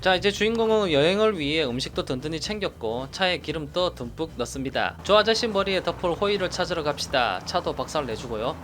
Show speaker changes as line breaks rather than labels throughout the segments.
자 이제 주인공은 여행을 위해 음식도 든든히 챙겼고 차에 기름도 듬뿍 넣습니다. 조 아저씨 머리에 덮을 호일을 찾으러 갑시다. 차도 박살 내주고요.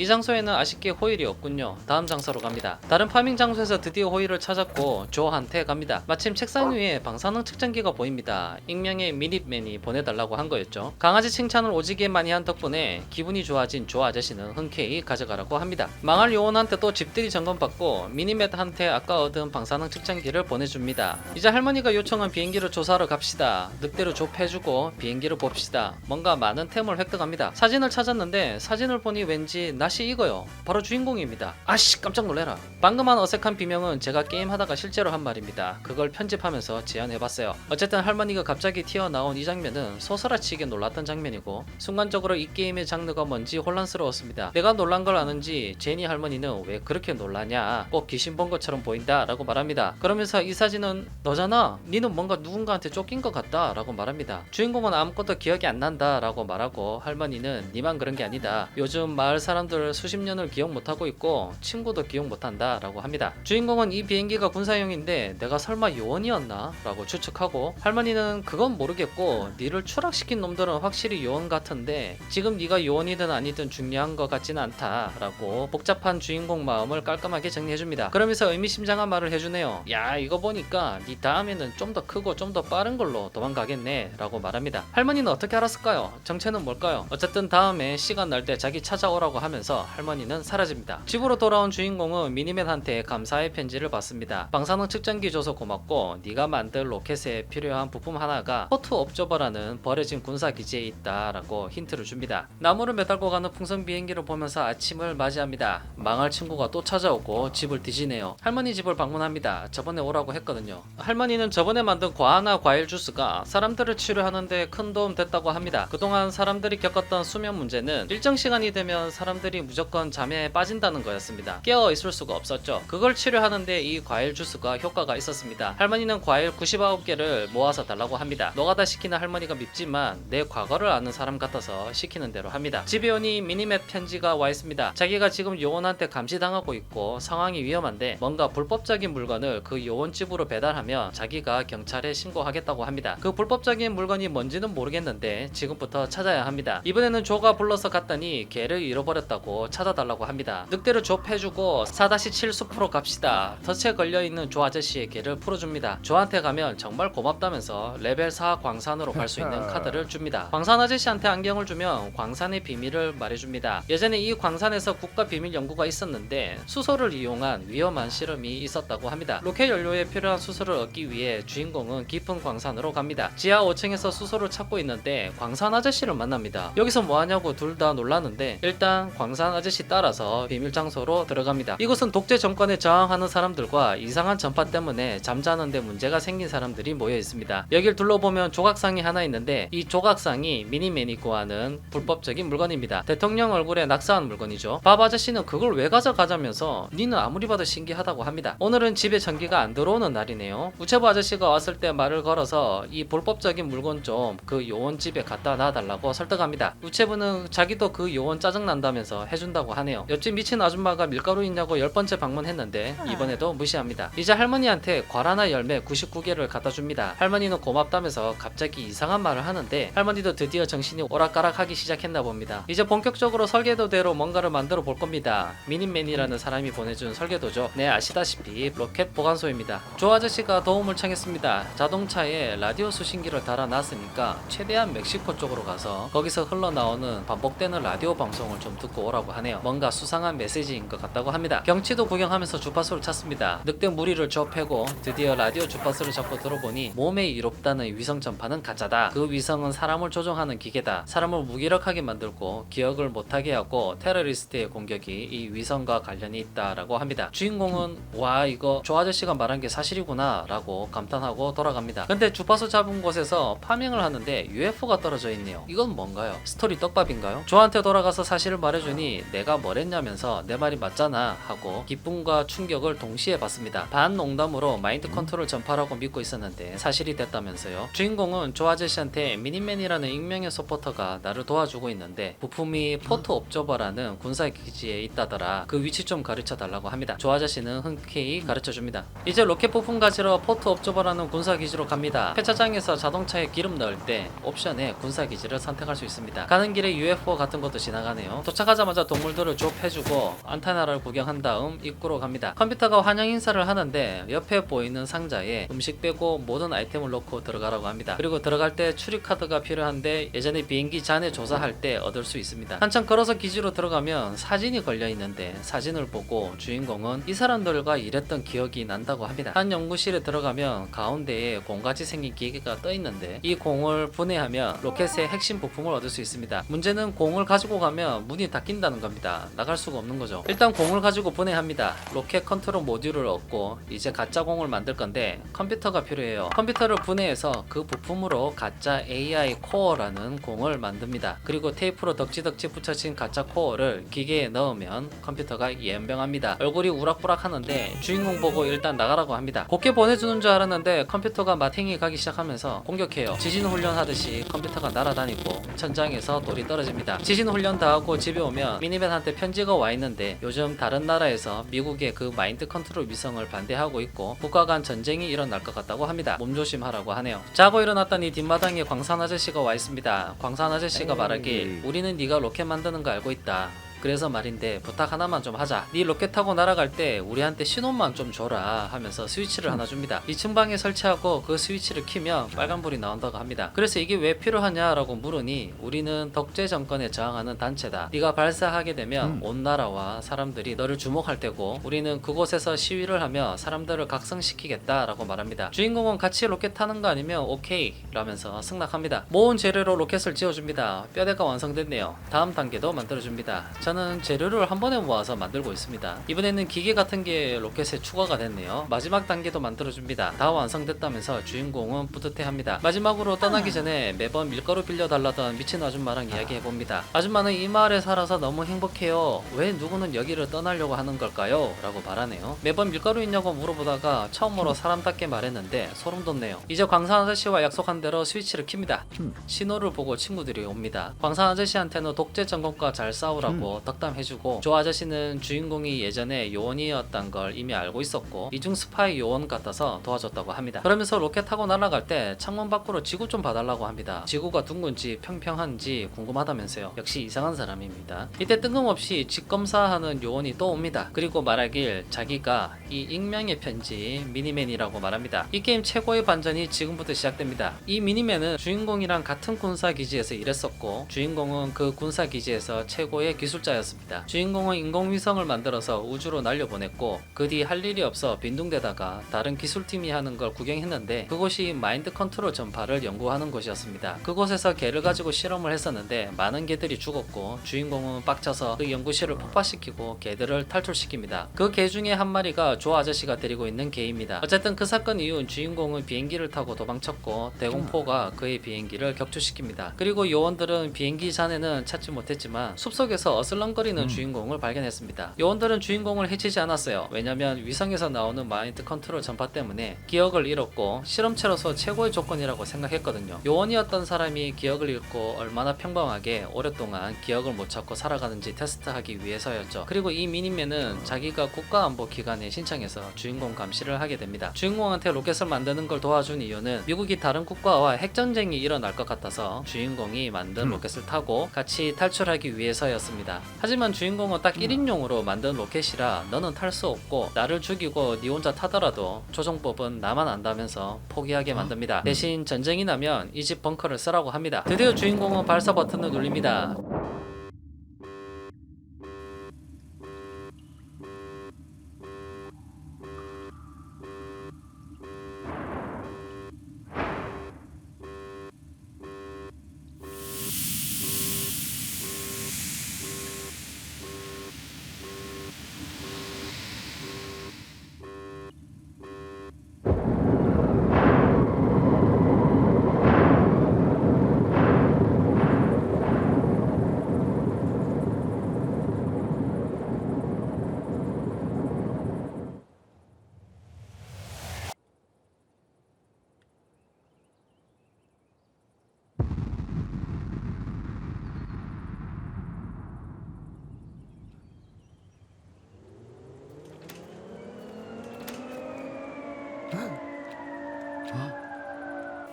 이 장소에는 아쉽게 호일이 없군요. 다음 장소로 갑니다. 다른 파밍 장소에서 드디어 호일을 찾았고 조한테 갑니다. 마침 책상 위에 방사능 측정기가 보입니다. 익명의 미닛맨이 보내달라고 한 거였죠. 강아지 칭찬을 오지게 많이 한 덕분에 기분이 좋아진 조 아저씨는 흔쾌히 가져가라고 합니다. 망할 요원한테 또 집들이 점검받고 미니맷한테 아까 얻은 방사능 측정기를 보내줍니다. 이제 할머니가 요청한 비행기를 조사하러 갑시다. 늑대로 좁혀주고 비행기를 봅시다. 뭔가 많은 템을 획득합니다. 사진을 찾았는데 사진을 보니 왠지 낯이 익어요. 바로 주인공입니다. 아씨 깜짝 놀래라. 방금 한 어색한 비명은 제가 게임하다가 실제로 한 말입니다. 그걸 편집하면서 제안해봤어요. 어쨌든 할머니가 갑자기 튀어나온 이 장면은 소스라치게 놀랐던 장면이고 순간적으로 이 게임의 장르가 뭔지 혼란스러웠습니다. 내가 놀란 걸 아는지 제니 할머니는 왜 그렇게 놀라냐 꼭 귀신 본 것처럼 보인다 라고 말합니다. 그러면서 이 사진은 너잖아 니는 뭔가 누군가한테 쫓긴 것 같다 라고 말합니다. 주인공은 아무것도 기억이 안 난다 라고 말하고 할머니는 니만 그런 게 아니다. 요즘 마을 사람들 수십 년을 기억 못하고 있고 친구도 기억 못한다 라고 합니다. 주인공은 이 비행기가 군사용인데 내가 설마 요원이었나? 라고 추측하고 할머니는 그건 모르겠고 니를 추락시킨 놈들은 확실히 요원 같은데 지금 네가 요원이든 아니든 중요한 것 같지는 않다 라고 복잡한 주인공 마음을 깔끔하게 정리해줍니다. 그러면서 의미심장한 말을 해주네요. 야 이거 보니까 네 다음에는 좀 더 크고 좀 더 빠른 걸로 도망가겠네 라고 말합니다. 할머니는 어떻게 알았을까요? 정체는 뭘까요? 어쨌든 다음에 시간 날 때 자기 찾아오라고 하면 서 할머니는 사라집니다. 집으로 돌아온 주인공은 미니맨한테 감사의 편지를 받습니다. 방사능 측정기 줘서 고맙고 네가 만들 로켓에 필요한 부품 하나가 포트 옵저버라는 버려진 군사 기지에 있다 라고 힌트를 줍니다. 나무를 매달고 가는 풍선 비행기를 보면서 아침을 맞이합니다. 망할 친구가 또 찾아오고 집을 뒤지네요. 할머니 집을 방문합니다. 저번에 오라고 했거든요. 할머니는 저번에 만든 과하나 과일 주스가 사람들을 치료하는데 큰 도움 됐다고 합니다. 그동안 사람들이 겪었던 수면 문제는 일정 시간이 되면 사람들이 무조건 잠에 빠진다는 거였습니다. 깨어 있을 수가 없었죠. 그걸 치료하는데 이 과일 주스가 효과가 있었습니다. 할머니는 과일 99개를 모아서 달라고 합니다. 노가다 시키는 할머니가 밉지만 내 과거를 아는 사람 같아서 시키는 대로 합니다. 집에 오니 미니맵 편지가 와 있습니다. 자기가 지금 요원한테 감시당하고 있고 상황이 위험한데 뭔가 불법적인 물건을 그 요원집으로 배달하면 자기가 경찰에 신고하겠다고 합니다. 그 불법적인 물건이 뭔지는 모르겠는데 지금부터 찾아야 합니다. 이번에는 조가 불러서 갔더니 개를 잃어버렸다고 찾아달라고 합니다. 늑대를 좁해주고 4-7 숲으로 갑시다. 덫에 걸려있는 조 아저씨의 개를 풀어줍니다. 조한테 가면 정말 고맙다면서 레벨 4 광산으로 갈 수 있는 카드를 줍니다. 광산 아저씨한테 안경을 주면 광산의 비밀을 말해줍니다. 예전에 이 광산에서 국가 비밀 연구가 있었는데 수소를 이용한 위험한 실험이 있었다고 합니다. 로켓 연료에 필요한 수소를 얻기 위해 주인공은 깊은 광산으로 갑니다. 지하 5층에서 수소를 찾고 있는데 광산 아저씨를 만납니다. 여기서 뭐 하냐고 둘 다 놀랐는데 일단 광산 아저씨 따라서 비밀 장소로 들어갑니다. 이곳은 독재 정권에 저항하는 사람들과 이상한 전파 때문에 잠자는데 문제가 생긴 사람들이 모여 있습니다. 여길 둘러보면 조각상이 하나 있는데 이 조각상이 미니맨이 구하는 불법적인 물건입니다. 대통령 얼굴에 낙서한 물건이죠. 밥 아저씨는 그걸 왜 가져가자면서 니는 아무리 봐도 신기하다고 합니다. 오늘은 집에 전기가 안 들어오는 날이네요. 우체부 아저씨가 왔을 때 말을 걸어서 이 불법적인 물건 좀 그 요원 집에 갖다 놔달라고 설득합니다. 우체부는 자기도 그 요원 짜증 난다면서 해준다고 하네요. 옆집 미친 아줌마가 밀가루 있냐고 열 번째 방문했는데 이번에도 무시합니다. 이제 할머니한테 과라나 열매 99개를 갖다 줍니다. 할머니는 고맙다면서 갑자기 이상한 말을 하는데 할머니도 드디어 정신이 오락가락하기 시작했나 봅니다. 이제 본격적으로 설계도대로 뭔가를 만들어 볼 겁니다. 미닌맨이라는 사람이 보내준 설계도죠. 네 아시다시피 로켓 보관소입니다. 조 아저씨가 도움을 청했습니다. 자동차에 라디오 수신기를 달아놨으니까 최대한 멕시코 쪽으로 가서 거기서 흘러나오는 반복되는 라디오 방송을 좀 듣고 오라고 하네요. 뭔가 수상한 메시지인 것 같다고 합니다. 경치도 구경하면서 주파수를 찾습니다. 늑대 무리를 좁혀고 드디어 라디오 주파수를 잡고 들어보니 몸에 이롭다는 위성 전파는 가짜다. 그 위성은 사람을 조종하는 기계다. 사람을 무기력하게 만들고 기억을 못하게 하고 테러리스트의 공격이 이 위성과 관련이 있다라고 합니다. 주인공은 와 이거 조 아저씨가 말한 게 사실이구나 라고 감탄하고 돌아갑니다. 근데 주파수 잡은 곳에서 파밍을 하는데 UFO가 떨어져 있네요. 이건 뭔가요? 스토리 떡밥인가요? 조한테 돌아가서 사실을 말해주니 그분이 내가 뭐랬냐면서 내 말이 맞잖아 하고 기쁨과 충격을 동시에 받습니다. 반 농담으로 마인드 컨트롤 전파라고 믿고 있었는데 사실이 됐다면서요. 주인공은 조 아저씨한테 미니맨이라는 익명의 서포터가 나를 도와주고 있는데 부품이 포트 옵저버라는 군사 기지에 있다더라. 그 위치 좀 가르쳐 달라고 합니다. 조 아저씨는 흔쾌히 가르쳐 줍니다. 이제 로켓 부품 가지러 포트 옵저버라는 군사 기지로 갑니다. 폐차장에서 자동차에 기름 넣을 때 옵션에 군사 기지를 선택할 수 있습니다. 가는 길에 UFO 같은 것도 지나가네요. 도착하자마자 동물들을 좁해주고 안테나를 구경한 다음 입구로 갑니다. 컴퓨터가 환영 인사를 하는데 옆에 보이는 상자에 음식 빼고 모든 아이템을 넣고 들어가라고 합니다. 그리고 들어갈 때 출입 카드가 필요한데 예전에 비행기 잔해 조사할 때 얻을 수 있습니다. 한참 걸어서 기지로 들어가면 사진이 걸려 있는데 사진을 보고 주인공은 이 사람들과 일했던 기억이 난다고 합니다. 한 연구실에 들어가면 가운데에 공같이 생긴 기계가 떠 있는데 이 공을 분해하면 로켓의 핵심 부품을 얻을 수 있습니다. 문제는 공을 가지고 가면 문이 닫힌 다는 겁니다. 나갈 수가 없는 거죠. 일단 공을 가지고 분해합니다. 로켓 컨트롤 모듈을 얻고 이제 가짜 공을 만들 건데 컴퓨터가 필요해요. 컴퓨터를 분해해서 그 부품으로 가짜 AI 코어라는 공을 만듭니다. 그리고 테이프로 덕지덕지 붙여진 가짜 코어를 기계에 넣으면 컴퓨터가 예언병합니다. 얼굴이 우락부락 하는데 주인공 보고 일단 나가라고 합니다. 곱게 보내주는 줄 알았는데 컴퓨터가 마탱이 가기 시작하면서 공격해요. 지진 훈련하듯이 컴퓨터가 날아다니고 천장에서 돌이 떨어집니다. 지진 훈련 다 하고 집에 오면 미니맨한테 편지가 와 있는데 요즘 다른 나라에서 미국의 그 마인드 컨트롤 위성을 반대하고 있고 국가 간 전쟁이 일어날 것 같다고 합니다. 몸조심하라고 하네요. 자고 일어났더니 뒷마당에 광산 아저씨가 와 있습니다. 광산 아저씨가. 말하길 우리는 네가 로켓 만드는 거 알고 있다. 그래서 말인데 부탁 하나만 좀 하자. 네 로켓 타고 날아갈 때 우리한테 신호만 좀 줘라 하면서 스위치를 하나 줍니다. 2층 방에 설치하고 그 스위치를 키면 빨간불이 나온다고 합니다. 그래서 이게 왜 필요하냐 라고 물으니 우리는 덕제 정권에 저항하는 단체다. 네가 발사하게 되면
음.
온 나라와 사람들이 너를 주목할 때고 우리는 그곳에서 시위를 하며 사람들을 각성시키겠다 라고 말합니다. 주인공은 같이 로켓 타는 거 아니면 오케이 라면서 승낙합니다. 모은 재료로 로켓을 지어줍니다. 뼈대가 완성됐네요. 다음 단계도 만들어줍니다. 저는 재료를 한 번에 모아서 만들고 있습니다. 이번에는 기계 같은 게 로켓에 추가가 됐네요. 마지막 단계도 만들어줍니다. 다 완성됐다면서 주인공은 뿌듯해합니다. 마지막으로 떠나기 전에 매번 밀가루 빌려달라던 미친 아줌마랑 이야기해봅니다. 아줌마는 이 마을에 살아서 너무 행복해요. 왜 누구는 여기를 떠나려고 하는 걸까요? 라고 말하네요. 매번 밀가루 있냐고 물어보다가 처음으로 사람답게 말했는데 소름 돋네요. 이제 광산 아저씨와 약속한 대로 스위치를 킵니다.
음.
신호를 보고 친구들이 옵니다. 광산 아저씨한테는 독재 정권과 잘 싸우라고 덕담해주고 조 아저씨는 주인공이 예전에 요원이었단 걸 이미 알고 있었고 이중 스파이 요원 같아서 도와줬다고 합니다. 그러면서 로켓 타고 날아갈 때 창문 밖으로 지구 좀 봐달라고 합니다. 지구가 둥근지 평평한지 궁금하다면서요. 역시 이상한 사람입니다. 이때 뜬금없이 집 검사하는 요원이 또 옵니다. 그리고 말하길 자기가 이 익명의 편지 미니맨이라고 말합니다. 이 게임 최고의 반전이 지금부터 시작됩니다. 이 미니맨은 주인공이랑 같은 군사 기지에서 일했었고 주인공은 그 군사 기지에서 최고의 기술자 였습니다. 주인공은 인공위성을 만들어서 우주로 날려보냈고 그 뒤 할 일이 없어 빈둥대다가 다른 기술팀이 하는 걸 구경했는데 그곳이 마인드 컨트롤 전파를 연구하는 곳이었습니다. 그곳에서 개를 가지고 실험을 했었는데 많은 개들이 죽었고 주인공은 빡쳐서 그 연구실을 폭파시키고 개들을 탈출시킵니다. 그 개 중에 한 마리가 조 아저씨가 데리고 있는 개입니다. 어쨌든 그 사건 이후 주인공은 비행기를 타고 도망쳤고 대공포가 그의 비행기를 격추시킵니다. 그리고 요원들은 비행기 잔에는 찾지 못했지만 숲속에서 어슬 렁거리는
음.
주인공을 발견했습니다. 요원들은 주인공을 해치지 않았어요. 왜냐면 위성에서 나오는 마인드 컨트롤 전파 때문에 기억을 잃었고 실험체로서 최고의 조건이라고 생각했거든요. 요원이었던 사람이 기억을 잃고 얼마나 평범하게 오랫동안 기억을 못 찾고 살아가는지 테스트하기 위해서였죠. 그리고 이 미니맨은 자기가 국가안보 기관에 신청해서 주인공 감시를 하게 됩니다. 주인공한테 로켓을 만드는 걸 도와준 이유는 미국이 다른 국가와 핵전쟁이 일어날 것 같아서 주인공이 만든
음.
로켓을 타고 같이 탈출하기 위해서였습니다. 하지만 주인공은 딱 1인용으로 만든 로켓이라 너는 탈 수 없고 나를 죽이고 네 혼자 타더라도 조종법은 나만 안다면서 포기하게 만듭니다. 대신 전쟁이 나면 이 집 벙커를 쓰라고 합니다. 드디어 주인공은 발사 버튼을 눌립니다.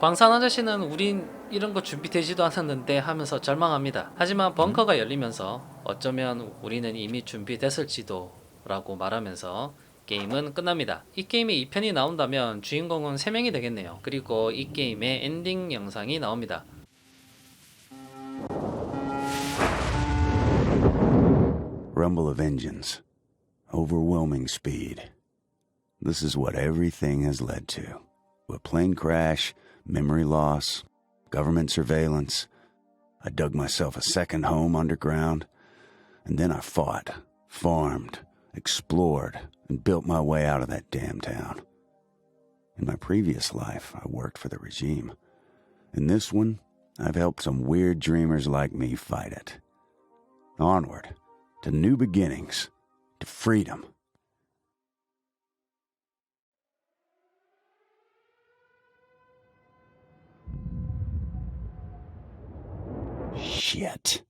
광산 아저씨는 우린 이런 거 준비되지도 않았는데 하면서 절망합니다. 하지만 벙커가 열리면서 어쩌면 우리는 이미 준비됐을지도 라고 말하면서 게임은 끝납니다. 이 게임에 2편이 나온다면 주인공은 3명이 되겠네요. 그리고 이 게임의 엔딩 영상이 나옵니다.
Rumble of engines. Overwhelming speed. This is what everything has led to. A plane crash, memory loss, government surveillance. I dug myself a second home underground, and then I fought, farmed, explored, and built my way out of that damn town. In my previous life, I worked for the regime. In this one, I've helped some weird dreamers like me fight it. Onward to new beginnings, to freedom. Shit.